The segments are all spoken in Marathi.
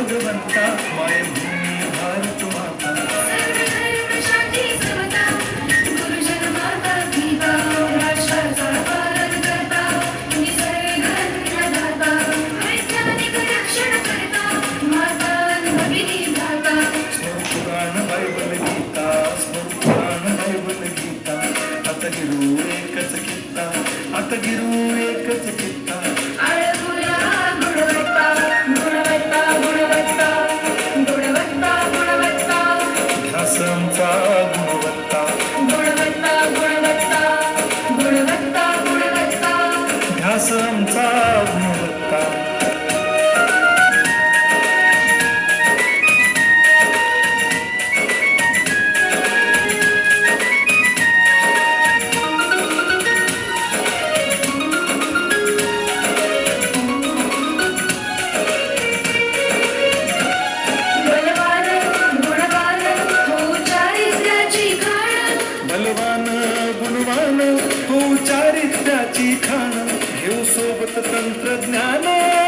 ಭಗವಂತ ಸ್ವಯಂ बलवान गुणवान तू उचारित खाण. घेऊ सोबत तंत्रज्ञान.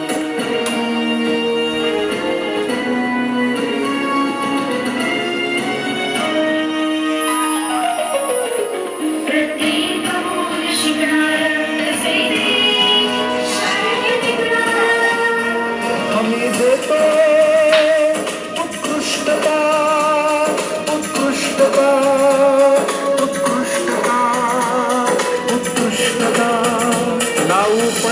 ध्यासमता ध्यासमता fue